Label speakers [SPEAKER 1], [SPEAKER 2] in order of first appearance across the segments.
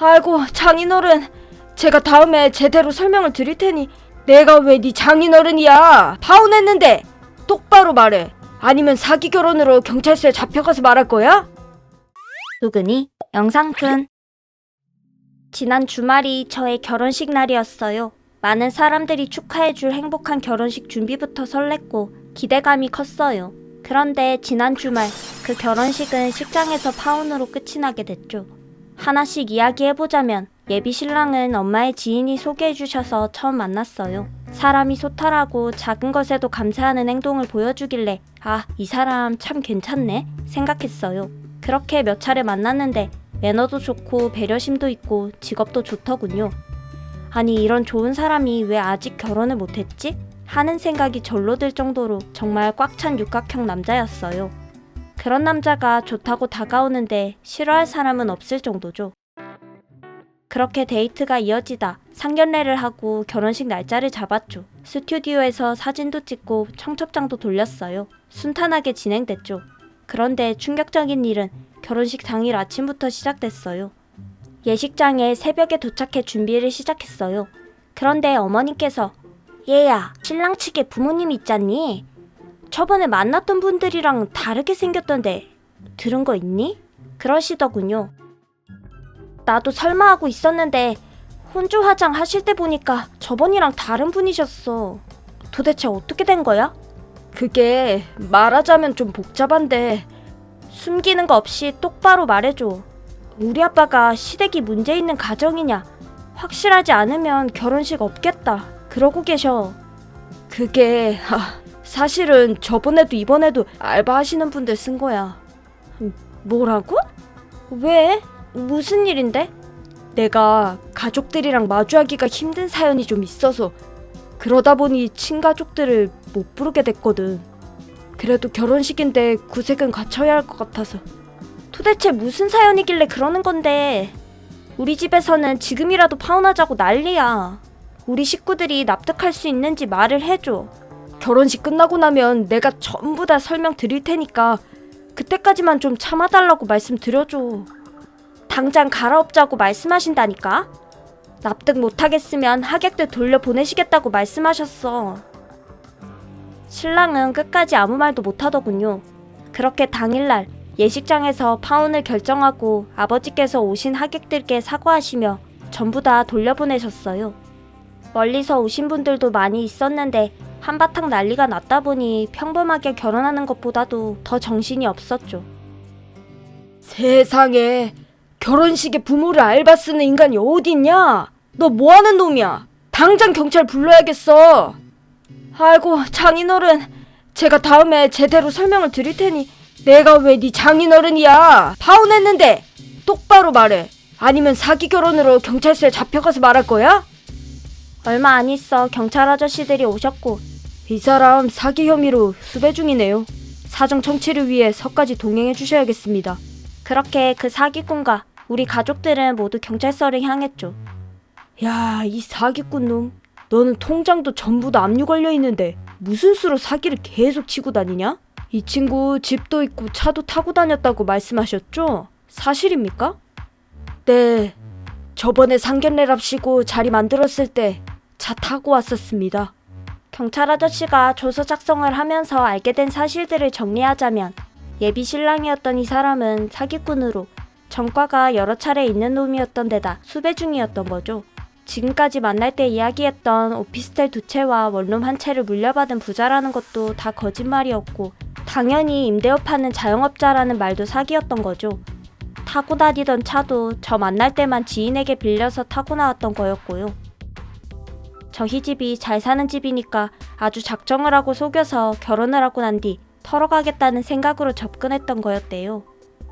[SPEAKER 1] 아이고 장인어른 제가 다음에 제대로 설명을 드릴 테니 내가 왜 네 장인어른이야 파혼했는데 똑바로 말해 아니면 사기 결혼으로 경찰서에 잡혀가서 말할 거야?
[SPEAKER 2] 누구니? 영상툰. 지난 주말이 저의 결혼식 날이었어요. 많은 사람들이 축하해줄 행복한 결혼식 준비부터 설렜고 기대감이 컸어요. 그런데 지난 주말 그 결혼식은 식장에서 파혼으로 끝이 나게 됐죠. 하나씩 이야기해보자면 예비 신랑은 엄마의 지인이 소개해주셔서 처음 만났어요. 사람이 소탈하고 작은 것에도 감사하는 행동을 보여주길래 아, 이 사람 참 괜찮네 생각했어요. 그렇게 몇 차례 만났는데 매너도 좋고 배려심도 있고 직업도 좋더군요. 아니 이런 좋은 사람이 왜 아직 결혼을 못했지? 하는 생각이 절로 들 정도로 정말 꽉 찬 육각형 남자였어요. 그런 남자가 좋다고 다가오는데 싫어할 사람은 없을 정도죠. 그렇게 데이트가 이어지다 상견례를 하고 결혼식 날짜를 잡았죠. 스튜디오에서 사진도 찍고 청첩장도 돌렸어요. 순탄하게 진행됐죠. 그런데 충격적인 일은 결혼식 당일 아침부터 시작됐어요. 예식장에 새벽에 도착해 준비를 시작했어요. 그런데 어머님께서 얘야, 신랑 측에 부모님이 있잖니? 저번에 만났던 분들이랑 다르게 생겼던데 들은 거 있니? 그러시더군요. 나도 설마 하고 있었는데 혼주 화장 하실 때 보니까 저번이랑 다른 분이셨어. 도대체 어떻게 된 거야?
[SPEAKER 1] 그게 말하자면 좀 복잡한데
[SPEAKER 2] 숨기는 거 없이 똑바로 말해줘. 우리 아빠가 시댁이 문제 있는 가정이냐? 확실하지 않으면 결혼식 없겠다. 그러고 계셔.
[SPEAKER 1] 그게 아, 사실은 저번에도 이번에도 알바하시는 분들 쓴 거야
[SPEAKER 2] 뭐라고? 왜? 무슨 일인데?
[SPEAKER 1] 내가 가족들이랑 마주하기가 힘든 사연이 좀 있어서 그러다 보니 친가족들을 못 부르게 됐거든. 그래도 결혼식인데 구색은 갖춰야 할 것 같아서.
[SPEAKER 2] 도대체 무슨 사연이길래 그러는 건데? 우리 집에서는 지금이라도 파혼하자고 난리야. 우리 식구들이 납득할 수 있는지 말을 해줘.
[SPEAKER 1] 결혼식 끝나고 나면 내가 전부 다 설명 드릴 테니까 그때까지만 좀 참아달라고 말씀드려줘.
[SPEAKER 2] 당장 갈아엎자고 말씀하신다니까? 납득 못하겠으면 하객들 돌려보내시겠다고 말씀하셨어. 신랑은 끝까지 아무 말도 못하더군요. 그렇게 당일날 예식장에서 파혼을 결정하고 아버지께서 오신 하객들께 사과하시며 전부 다 돌려보내셨어요. 멀리서 오신 분들도 많이 있었는데 한바탕 난리가 났다 보니 평범하게 결혼하는 것보다도 더 정신이 없었죠.
[SPEAKER 1] 세상에 결혼식에 부모를 알바 쓰는 인간이 어딨냐? 너 뭐하는 놈이야? 당장 경찰 불러야겠어. 아이고 장인어른, 제가 다음에 제대로 설명을 드릴 테니 내가 왜 네 장인어른이야? 파혼했는데 똑바로 말해. 아니면 사기 결혼으로 경찰서에 잡혀가서 말할 거야?
[SPEAKER 2] 얼마 안 있어 경찰 아저씨들이 오셨고
[SPEAKER 1] 이 사람 사기 혐의로 수배 중이네요. 사정 청취를 위해 서까지 동행해 주셔야겠습니다.
[SPEAKER 2] 그렇게 그 사기꾼과 우리 가족들은 모두 경찰서를 향했죠.
[SPEAKER 1] 야, 이 사기꾼 놈. 너는 통장도 전부 다 압류 걸려 있는데 무슨 수로 사기를 계속 치고 다니냐? 이 친구 집도 있고 차도 타고 다녔다고 말씀하셨죠? 사실입니까? 네. 저번에 상견례랍시고 자리 만들었을 때 차 타고 왔었습니다.
[SPEAKER 2] 경찰 아저씨가 조서 작성을 하면서 알게 된 사실들을 정리하자면 예비 신랑이었던 이 사람은 사기꾼으로 전과가 여러 차례 있는 놈이었던 데다 수배 중이었던 거죠. 지금까지 만날 때 이야기했던 오피스텔 두 채와 원룸 한 채를 물려받은 부자라는 것도 다 거짓말이었고 당연히 임대업 하는 자영업자라는 말도 사기였던 거죠. 타고 다니던 차도 저 만날 때만 지인에게 빌려서 타고 나왔던 거였고요. 저희 집이 잘 사는 집이니까 아주 작정을 하고 속여서 결혼을 하고 난 뒤 털어가겠다는 생각으로 접근했던 거였대요.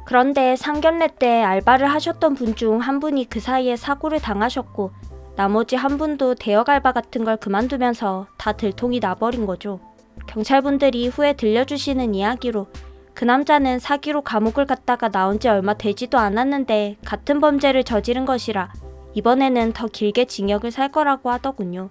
[SPEAKER 2] 그런데 상견례 때 알바를 하셨던 분 중 한 분이 그 사이에 사고를 당하셨고 나머지 한 분도 대역 알바 같은 걸 그만두면서 다 들통이 나버린 거죠. 경찰분들이 후에 들려주시는 이야기로 그 남자는 사기로 감옥을 갔다가 나온 지 얼마 되지도 않았는데 같은 범죄를 저지른 것이라 이번에는 더 길게 징역을 살 거라고 하더군요.